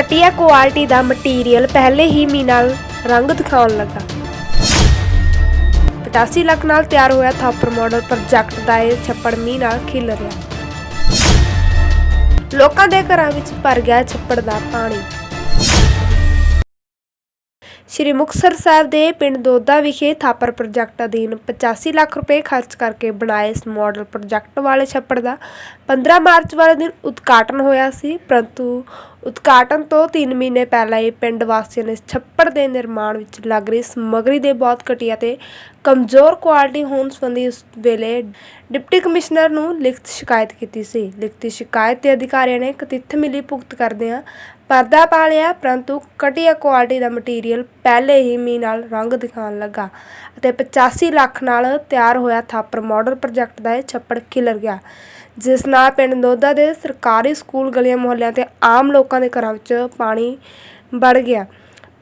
ਘਟੀਆ ਕੁਆਲਿਟੀ ਦਾ ਮਟੀਰੀਅਲ ਪਹਿਲੇ ਹੀ ਮੀਂਹ ਨਾਲ ਰੰਗ ਦਿਖਾਉਣ ਲੱਗਾ। 85 ਲੱਖ ਨਾਲ ਤਿਆਰ ਹੋਇਆ ਥਾਪਰ ਮਾਡਲ ਪ੍ਰੋਜੈਕਟ ਦਾ ਇਹ ਛੱਪੜ ਮੀਂਹ ਨਾਲ ਖਿਲ ਰਿਹਾ। ਲੋਕਾਂ ਦੇ ਘਰਾਂ ਵਿੱਚ ਭਰ ਗਿਆ ਛੱਪੜ ਦਾ ਪਾਣੀ। ਸ਼੍ਰੀ ਮੁਕਤਸਰ ਸਾਹਿਬ ਦੇ ਪਿੰਡ ਦੋਦਾ ਵਿਖੇ ਥਾਪਰ ਪ੍ਰੋਜੈਕਟ ਅਧੀਨ 85 ਲੱਖ ਰੁਪਏ ਖਰਚ ਕਰਕੇ ਬਣਾਏ ਇਸ ਮਾਡਲ ਪ੍ਰੋਜੈਕਟ ਵਾਲੇ ਛੱਪੜ ਦਾ 15 ਮਾਰਚ ਵਾਲੇ ਦਿਨ ਉਦਘਾਟਨ ਹੋਇਆ ਸੀ, ਪਰੰਤੂ ਉਦਘਾਟਨ ਤੋਂ 3 ਮਹੀਨੇ ਪਹਿਲਾਂ ਹੀ ਪਿੰਡ ਵਾਸੀਆਂ ਨੇ ਛੱਪੜ ਦੇ ਨਿਰਮਾਣ ਵਿੱਚ ਲੱਗ ਰਹੀ ਸਮੱਗਰੀ ਦੇ ਬਹੁਤ ਘਟੀਆ ਤੇ ਕਮਜ਼ੋਰ ਕੁਆਲਿਟੀ ਹੋਣ ਸੰਬੰਧੀ ਉਸ ਵੇਲੇ ਡਿਪਟੀ ਕਮਿਸ਼ਨਰ ਨੂੰ ਲਿਖਤ ਸ਼ਿਕਾਇਤ ਕੀਤੀ ਸੀ। ਲਿਖਤੀ ਸ਼ਿਕਾਇਤ ਤੇ ਅਧਿਕਾਰੀਆਂ ਨੇ ਕਥਿਤ ਮਿਲੀ ਭੁਗਤ ਕਰਦਿਆਂ ਪਰਦਾ ਪਾ ਲਿਆ, ਪਰੰਤੂ ਘਟੀਆ ਕੁਆਲਿਟੀ ਦਾ ਮਟੀਰੀਅਲ ਪਹਿਲੇ ਹੀ ਮੀਂਹ ਨਾਲ ਰੰਗ ਦਿਖਾਉਣ ਲੱਗਾ ਅਤੇ 85 ਲੱਖ ਨਾਲ ਤਿਆਰ ਹੋਇਆ ਥਾਪਰ ਮਾਡਲ ਪ੍ਰੋਜੈਕਟ ਦਾ ਇਹ ਛੱਪੜ ਖਿਲਰ ਗਿਆ, ਜਿਸ ਨਾਲ ਪਿੰਡ ਦੋਦਾ ਦੇ ਸਰਕਾਰੀ ਸਕੂਲ ਗਲੀਆਂ ਮੁਹੱਲਿਆਂ ਤੇ ਆਮ ਲੋਕਾਂ ਦੇ ਘਰਾਂ ਵਿੱਚ ਪਾਣੀ ਵੜ ਗਿਆ।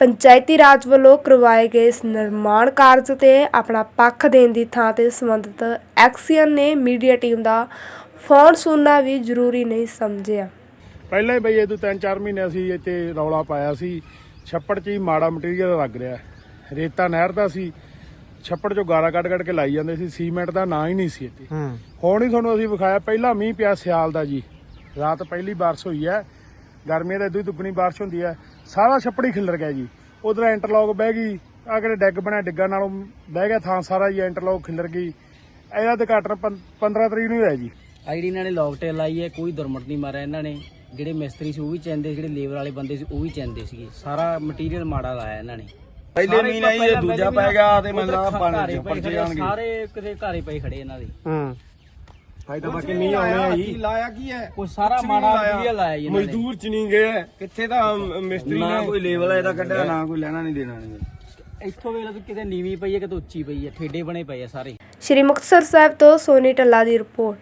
ਪੰਚਾਇਤੀ ਰਾਜ ਵੱਲੋਂ ਕਰਵਾਏ ਗਏ ਇਸ ਨਿਰਮਾਣ ਕਾਰਜ ਤੇ ਆਪਣਾ ਪੱਖ ਦੇਣ ਦੀ ਥਾਂ ਤੇ ਸੰਬੰਧਿਤ ਐਕਸੀਅਨ ਨੇ ਮੀਡੀਆ ਟੀਮ ਦਾ ਫੋਨ ਸੁਣਨਾ ਵੀ ਜ਼ਰੂਰੀ ਨਹੀਂ ਸਮਝਿਆ। ਪਹਿਲਾਂ ਹੀ ਬਈ ਇਹ ਤੋਂ 3-4 ਮਹੀਨੇ ਅਸੀਂ ਇੱਥੇ ਰੌਲਾ ਪਾਇਆ ਸੀ। ਛੱਪੜ 'ਚ ਹੀ ਮਾੜਾ ਮਟੀਰੀਅਲ ਲੱਗ ਰਿਹਾ। ਰੇਤਾ ਨਹਿਰ ਦਾ ਸੀ। ਛੱਪੜ 'ਚੋਂ ਗਾਰਾ ਕੱਢ ਕੱਢ ਕੇ ਲਾਈ ਜਾਂਦੇ ਸੀ। ਸੀਮੈਂਟ ਦਾ ਨਾਂ ਹੀ ਨਹੀਂ ਸੀ ਇੱਥੇ। ਹੁਣ ਹੀ ਤੁਹਾਨੂੰ ਅਸੀਂ ਵਿਖਾਇਆ ਪਹਿਲਾ ਮੀਂਹ ਪਿਆ ਸਿਆਲ ਦਾ ਜੀ। ਰਾਤ ਪਹਿਲੀ ਬਾਰਿਸ਼ ਹੋਈ ਹੈ। ਗਰਮੀਆਂ ਦਾ ਇਦੋਂ ਦੁੱਗਣੀ ਬਾਰਿਸ਼ ਹੁੰਦੀ ਹੈ ਸਾਰਾ ਛੱਪੜ ਖਿਲਰ ਗਿਆ ਜੀ। ਉਧਰ ਇੰਟਰਲੌਕ ਬਹਿ ਗਈ ਆ ਕਿਹੜੇ ਡੈਗ ਬਣਿਆ ਡਿੱਗਾਂ ਨਾਲੋਂ ਬਹਿ ਗਿਆ ਥਾਂ ਸਾਰਾ ਜੀ ਇੰਟਰਲੌਕ ਖਿਲਰ ਗਈ। ਇਹਦਾ ਉਦਘਾਟਨ 15 ਤਰੀਕ ਨੂੰ ਹੋਇਆ ਜੀ। ਆਈਡੀ ਇਹਨਾਂ ਨੇ ਲੌਕਟੇਲ ਲਾਈ ਹੈ ਕੋਈ ਦੁਰਮਟ ਨਹੀਂ ਮਾਰਿਆ ਇਹਨਾਂ ਨੇ। ਜਿਹੜੇ ਮਿਸਤਰੀ ਸੀ ਉਹ ਵੀ ਚੈਂਦੇ ਜਿਹੜੇ ਲੇਬਰ ਵਾਲੇ ਬੰਦੇ ਸੀ ਉਹ ਵੀ ਚੈਂਦੇ ਸੀਗੇ। ਸਾਰਾ ਮਟੀਰੀਅਲ ਮਾੜਾ ਲਾਇਆ ਇਹਨਾਂ ਨੇ। ਪਹਿਲੇ ਮਹੀਨਾ ਹੀ ਇਹ ਦੂਜਾ ਪੈ ਗਿਆ ਤੇ ਮੈਨੂੰ ਲੱਗਦਾ ਪਾਣੀ ਚ ਪਰਚੇ ਜਾਣਗੇ। ਸਾਰੇ ਕਿਤੇ ਘਰੇ ਪਏ ਖੜੇ ਇਹਨਾਂ ਦੇ। ਹੂੰ। ਫਾਇਦਾ ਬਾਕੀ ਮੀਂਹ ਆਉਣੇ ਆ ਜੀ। ਲਾਇਆ ਕੀ ਹੈ? ਕੋਈ ਸਾਰਾ ਮਾੜਾ ਮਟੀਰੀਅਲ ਲਾਇਆ ਜੀ ਇਹਨਾਂ ਨੇ। ਮਜ਼ਦੂਰ ਚ ਨਹੀਂ ਗਏ। ਕਿੱਥੇ ਤਾਂ ਮਿਸਤਰੀ ਨਾ ਕੋਈ ਲੇਵਲ ਇਹਦਾ ਕੱਢਿਆ। ਨਾ ਕੋਈ ਲੈਣਾ ਨਹੀਂ ਦੇਣਾ ਨਹੀਂ ਇੱਥੋਂ ਵੇਲੇ ਕਿਤੇ ਨੀਵੀਂ ਪਈ ਹੈ ਕਿਤੇ ਉੱਚੀ ਪਈ ਹੈ ਠੇਡੇ ਬਣੇ ਪਏ ਆ ਸਾਰੇ। ਸ਼੍ਰੀ ਮੁਕਤਸਰ ਸਾਹਿਬ ਤੋਂ ਸੋਨੀ ਟੱਲਾ ਦੀ ਰਿਪੋਰਟ।